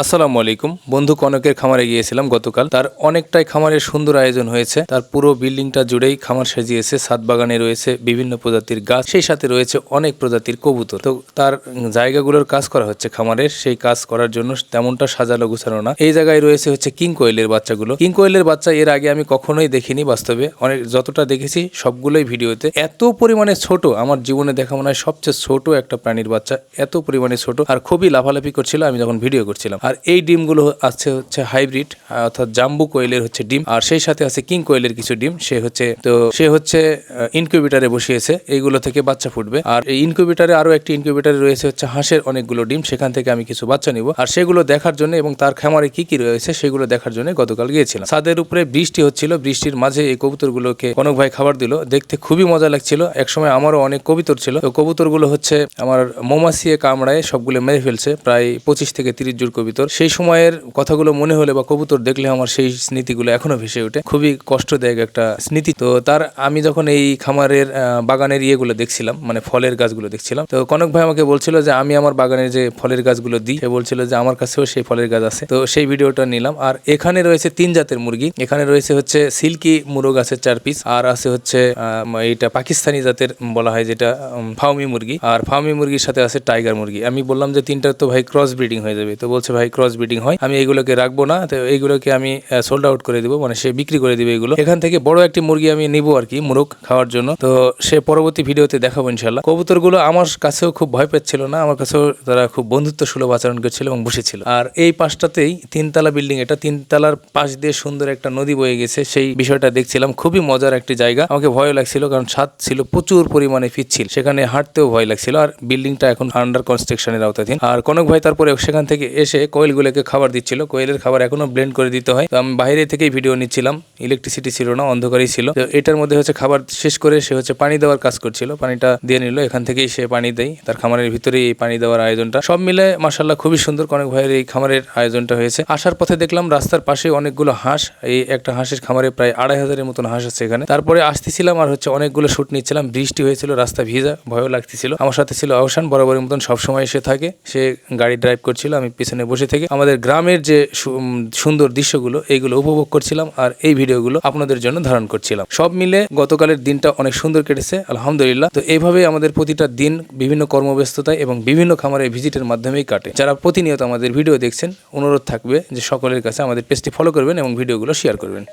আসসালামু আলাইকুম। বন্ধু কনকের খামারে গিয়েছিলাম গতকাল। তার অনেকটাই খামারের সুন্দর আয়োজন হয়েছে। তার পুরো বিল্ডিংটা জুড়েই খামার সাজিয়েছে। সাত বাগানে রয়েছে বিভিন্ন প্রজাতির গাছ। সেই সাথে রয়েছে অনেক প্রজাতির কবুতর। তো তার জায়গাগুলোর কাজ করা হচ্ছে খামারের। সেই কাজ করার জন্য তেমনটা সাজানো গুছানো না। এই জায়গায় রয়েছে হচ্ছে কিং কোয়েলের বাচ্চাগুলো। কিং কোয়েলের বাচ্চা এর আগে আমি কখনোই দেখিনি বাস্তবে। অনেক যতটা দেখেছি সবগুলোই ভিডিওতে। এত পরিমাণে ছোট, আমার জীবনে দেখা মনে হয় সবচেয়ে ছোট একটা প্রাণীর বাচ্চা। এত পরিমাণে ছোট আর খুবই লাফালাফি করছিল। আমি যখন ভিডিও করছিলাম। আর এই ডিমগুলো আছে হচ্ছে হাইব্রিড অর্থাৎ জাম্বু কোয়েলের হচ্ছে ডিম। আর সেই সাথে আছে কিং কোয়েলের কিছু ডিম, সে হচ্ছে, তো সে হচ্ছে ইনকিউবেটারে বসিয়েছে, এইগুলো থেকে বাচ্চা ফুটবে। আর এই ইনকিউবেটারে আরও একটি ইনকিউবেটারে রয়েছে হচ্ছে হাঁসের অনেকগুলো ডিম, সেখান থেকে আমি কিছু বাচ্চা নিব। আর সেগুলো দেখার জন্য এবং তার খামারে কি কি রয়েছে সেগুলো দেখার জন্য গতকাল গিয়েছিলাম। ছাদের উপরে বৃষ্টি হচ্ছিল, বৃষ্টির মাঝে এই কবুতরগুলোকে কনক ভাই খাবার দিল, দেখতে খুবই মজা লাগছিল। একসময় আমারও অনেক কবুতর ছিল। তো কবুতরগুলো হচ্ছে আমার মৌমাছিয়ে কামড়ায় সবগুলো মেরে ফেলছে, প্রায় পঁচিশ থেকে তিরিশ জোর কবুতর সেই সময়ের কথাগুলো মনে হলে বা কবুতর দেখলে আমার সেই স্মৃতিগুলো এখনও ভেসে ওঠে। খুবই কষ্টদায়ক একটা স্মৃতি। তো তার আমি যখন এই খামারের বাগানের ইয়েগুলো দেখছিলাম মানে ফলের গাছগুলো দেখছিলাম, তো কনক ভাই আমাকে বলছিল যে আমি আমার বাগানের যে ফলের গাছগুলো দিই, সে বলছিল যে আমার কাছেও সেই ফলের গাছ আছে। তো সেই ভিডিওটা নিলাম। আর এখানে রয়েছে তিন জাতের মুরগি। এখানে রয়েছে হচ্ছে সিল্কি মুরগ আছে চার পিস। আর আছে হচ্ছে এইটা পাকিস্তানি জাতের বলা হয় যেটা ফাউমি মুরগি। আর ফাউমি মুরগির সাথে আছে টাইগার মুরগি। আমি বললাম যে তিনটা তো ভাই ক্রস ব্রিডিং হয়ে যাবে। তো বলছে ভাই ক্রস ব্রিডিং হয়, আমি এইগুলোকে রাখব না, তো এইগুলোকে আমি সোল্ড আউট করে দিব মানে সে বিক্রি করে দিবে এগুলো। এখান থেকে বড় একটি মুরগি আমি নিবো আর কি, মুরগ খাওয়ার জন্য। তো সে পরবর্তী ভিডিওতে দেখাবো ইনশাল্লাহ কবুতরগুলো আমার কাছেও খুব ভয় পাচ্ছিল না, আমার কাছেও তারা খুব বন্ধুত্ব সুলভ আচরণ করছিল এবং বসেছিল। আর এই পাশটাতেই তিনতলা বিল্ডিং এটা তিনতলার পাশ দিয়ে সুন্দর একটা নদী বয়ে গেছে, সেই বিষয়টা দেখছিলাম, খুবই মজার একটি জায়গা। আমাকে ভয় লাগছিল, কারণ ছাদ ছিল প্রচুর পরিমাণে পিচ্ছিল সেখানে হাঁটতেও ভয় লাগছিল। আর বিল্ডিংটা এখন আন্ডার কনস্ট্রাকশনের আওতাধীন। আর কনক ভাই তারপরে সেখান থেকে এসে কোয়েলগুলোকে খাবার দিচ্ছিল। কোয়েলের খাবার এখনও ব্লেন্ড করে দিতে হয়। তো আমি বাইরে থেকেই ভিডিও নিচ্ছিলাম। ইলেকট্রিসিটি ছিল না, অন্ধকারই ছিল। তো এটার মধ্যে হচ্ছে খাবার শেষ করে সে হচ্ছে পানি দেওয়ার কাজ করছিল। পানিটা দিয়ে নিল। এখান থেকেই সে পানি দেয়। তার খামারের ভিতরেই এই পানি দেওয়ার আয়োজনটা। সব মিলে মাসাল্লাহ খুবই সুন্দর কনক ভাইয়ের এই খামারের আয়োজনটা হয়েছে। আসার পথে দেখলাম রাস্তার পাশে অনেকগুলো হাঁস। এই একটা হাঁসের খামারে প্রায় আড়াই হাজারের মতন হাঁস আছে এখানে। তারপরে আসতেছিলাম আর হচ্ছে অনেকগুলো শুট নিচ্ছিলাম। বৃষ্টি হয়েছিল, রাস্তা ভিজা, ভয়ও লাগতেছিল। আমার সাথে ছিল অবসান বরাবরের মতন সবসময় এসে থাকে। সে গাড়ি ড্রাইভ করছিল। আমি পিছনে বসে থেকে আমাদের গ্রামের যে সুন্দর দৃশ্যগুলো, এইগুলো উপভোগ করছিলাম আর এই ভিডিওগুলো আপনাদের জন্য ধারণ করছিলাম। সব মিলে গতকালের দিনটা অনেক সুন্দর কেটেছে, আলহামদুলিল্লাহ। তো এইভাবেই আমাদের প্রতিটা দিন বিভিন্ন কর্মব্যস্ততায় এবং বিভিন্ন খামারে ভিজিটের মাধ্যমেই কাটে। যারা প্রতিনিয়ত আমাদের ভিডিও দেখছেন, অনুরোধ থাকবে যে সকলের কাছে আমাদের পেজটি ফলো করবেন এবং ভিডিওগুলো শেয়ার করবেন।